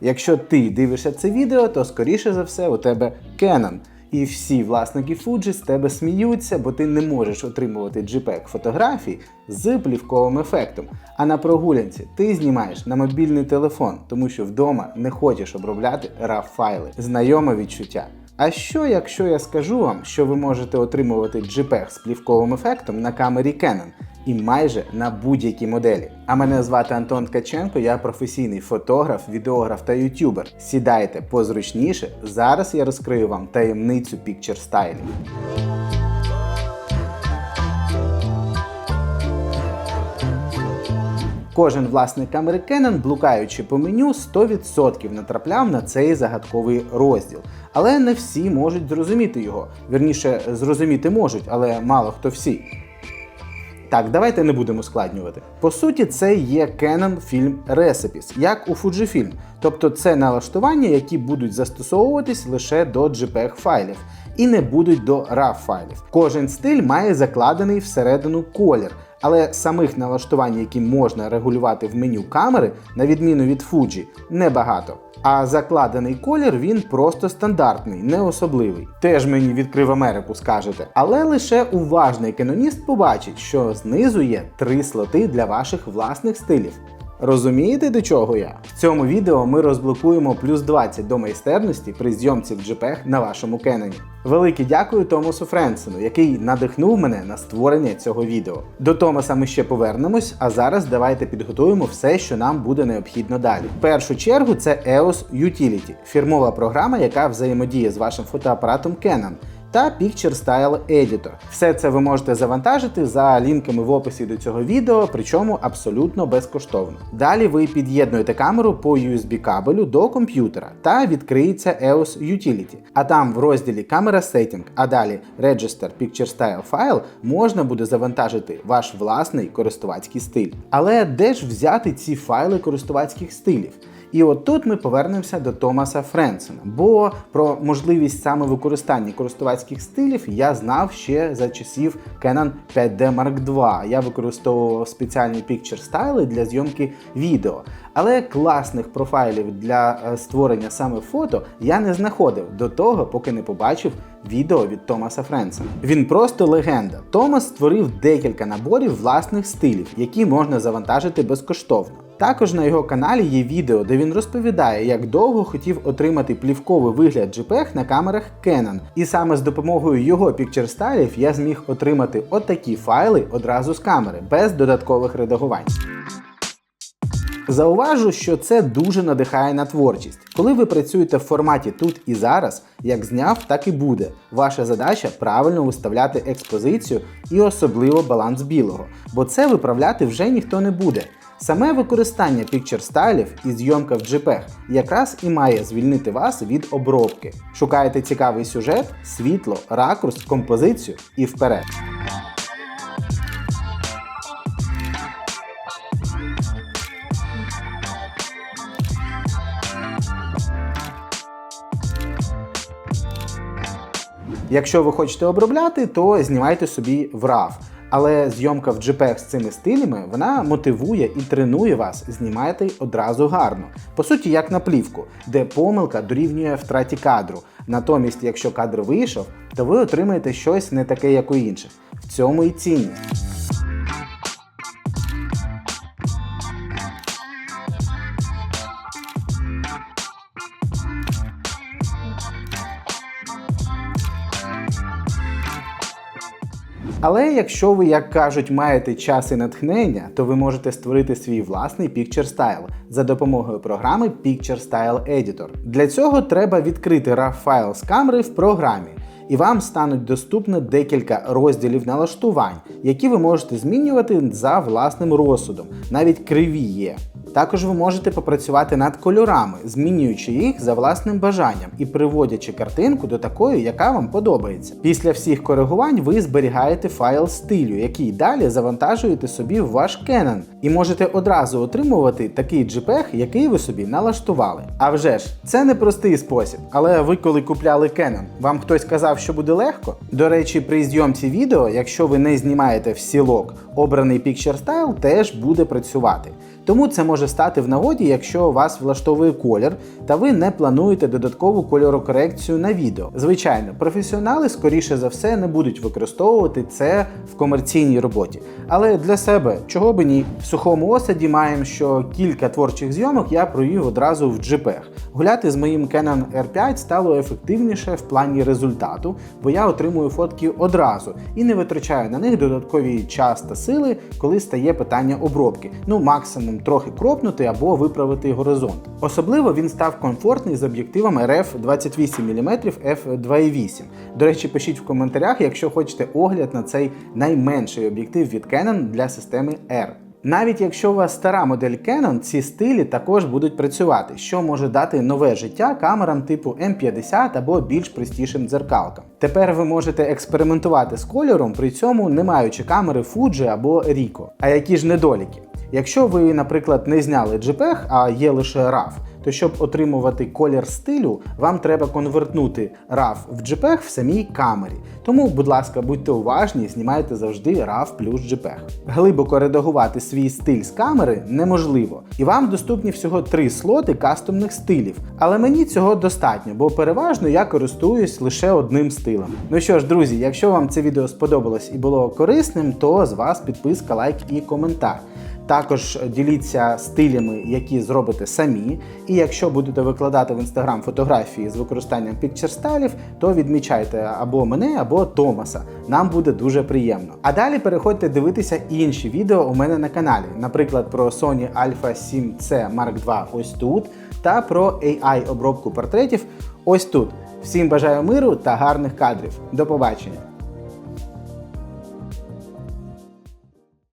Якщо ти дивишся це відео, то скоріше за все у тебе Canon. І всі власники Fuji з тебе сміються, бо ти не можеш отримувати JPEG фотографій з плівковим ефектом. А на прогулянці ти знімаєш на мобільний телефон, тому що вдома не хочеш обробляти RAW файли. Знайоме відчуття. А що, якщо я скажу вам, що ви можете отримувати JPEG з плівковим ефектом на камері Canon і майже на будь-якій моделі? А мене звати Антон Ткаченко, я професійний фотограф, відеограф та ютубер. Сідайте позручніше. Зараз я розкрию вам таємницю Picture Styling. Кожен власник камери Canon, блукаючи по меню, 100% натрапляв на цей загадковий розділ. Але не всі можуть зрозуміти його. Вірніше, зрозуміти можуть, але мало хто всі. Так, давайте не будемо складнювати. По суті, це є Canon Film Recipes, як у Fujifilm. Тобто це налаштування, які будуть застосовуватись лише до JPEG файлів і не будуть до RAW файлів. Кожен стиль має закладений всередину колір. Але самих налаштувань, які можна регулювати в меню камери, на відміну від Fuji, небагато. А закладений колір він просто стандартний, не особливий. Теж мені відкрив Америку, скажете. Але лише уважний каноніст побачить, що знизу є три слоти для ваших власних стилів. Розумієте, до чого я? В цьому відео ми розблокуємо плюс 20 до майстерності при зйомці в JPEG на вашому Canon. Велике дякую Томасу Френсену, який надихнув мене на створення цього відео. До Томаса ми ще повернемось, а зараз давайте підготуємо все, що нам буде необхідно далі. В першу чергу це EOS Utility, фірмова програма, яка взаємодіє з вашим фотоапаратом Canon та Picture Style Editor. Все це ви можете завантажити за лінками в описі до цього відео, причому абсолютно безкоштовно. Далі ви під'єднуєте камеру по USB кабелю до комп'ютера та відкриється EOS Utility. А там в розділі Camera Setting, а далі Register Picture Style File можна буде завантажити ваш власний користувацький стиль. Але де ж взяти ці файли користувацьких стилів? І от тут ми повернемося до Томаса Френсена, бо про можливість саме використання користувацьких стилів я знав ще за часів Canon 5D Mark II. Я використовував спеціальні picture стайли для зйомки відео. Але класних профайлів для е, створення саме фото я не знаходив до того, поки не побачив відео від Томаса Френсена. Він просто легенда. Томас створив декілька наборів власних стилів, які можна завантажити безкоштовно. Також на його каналі є відео, де він розповідає, як довго хотів отримати плівковий вигляд JPEG на камерах Canon. І саме з допомогою його пікчерстайлів я зміг отримати отакі файли одразу з камери, без додаткових редагувань. Зауважу, що це дуже надихає на творчість. Коли ви працюєте в форматі тут і зараз, як зняв, так і буде. Ваша задача правильно виставляти експозицію і особливо баланс білого, бо це виправляти вже ніхто не буде. Саме використання пікчер стайлів і зйомка в JPEG якраз і має звільнити вас від обробки. Шукаєте цікавий сюжет, світло, ракурс, композицію і вперед. Якщо ви хочете обробляти, то знімайте собі в RAW. Але зйомка в JPEG з цими стилями вона мотивує і тренує вас знімати одразу гарно. По суті, як на плівку, де помилка дорівнює втраті кадру. Натомість, якщо кадр вийшов, то ви отримаєте щось не таке, як у інших. В цьому і цінність. Але якщо ви, як кажуть, маєте час і натхнення, то ви можете створити свій власний Picture Style за допомогою програми Picture Style Editor. Для цього треба відкрити RAW файл з камери в програмі. І вам стануть доступні декілька розділів налаштувань, які ви можете змінювати за власним розсудом, навіть криві є. Також ви можете попрацювати над кольорами, змінюючи їх за власним бажанням і приводячи картинку до такої, яка вам подобається. Після всіх коригувань ви зберігаєте файл стилю, який далі завантажуєте собі в ваш Canon, і можете одразу отримувати такий JPEG, який ви собі налаштували. А вже ж, це не простий спосіб, але ви коли купляли Canon, вам хтось казав, що буде легко? До речі, при зйомці відео, якщо ви не знімаєте в сілок, обраний Picture Style теж буде працювати. Тому це може стати в нагоді, якщо вас влаштовує колір, та ви не плануєте додаткову кольорокорекцію на відео. Звичайно, професіонали скоріше за все не будуть використовувати це в комерційній роботі. Але для себе чого би ні, в сухому осаді маємо, що кілька творчих зйомок я провів одразу в JPEG. Гуляти з моїм Canon R5 стало ефективніше в плані результату, бо я отримую фотки одразу і не витрачаю на них додаткові час та сили, коли стає питання обробки. Ну, максимум трохи кропнути або виправити горизонт. Особливо він став комфортний з об'єктивом RF 28 мм f2.8. До речі, пишіть в коментарях, якщо хочете огляд на цей найменший об'єктив від Canon для системи R. Навіть якщо у вас стара модель Canon, ці стилі також будуть працювати, що може дати нове життя камерам типу M50 або більш простішим дзеркалкам. Тепер ви можете експериментувати з кольором, при цьому не маючи камери Fuji або Ricoh. А які ж недоліки? Якщо ви, наприклад, не зняли JPEG, а є лише RAW, то щоб отримувати колір стилю, вам треба конвертнути RAW в JPEG в самій камері. Тому, будь ласка, будьте уважні знімайте завжди RAW плюс JPEG. Глибоко редагувати свій стиль з камери неможливо, і вам доступні всього три слоти кастомних стилів. Але мені цього достатньо, бо переважно я користуюсь лише одним стилем. Ну що ж, друзі, якщо вам це відео сподобалось і було корисним, то з вас підписка, лайк і коментар. Також діліться стилями, які зробите самі. І якщо будете викладати в інстаграм фотографії з використанням пікчерстайлів, то відмічайте або мене, або Томаса. Нам буде дуже приємно. А далі переходьте дивитися інші відео у мене на каналі, наприклад, про Sony Alpha 7C Mark II ось тут, та про AI обробку портретів ось тут. Всім бажаю миру та гарних кадрів. До побачення!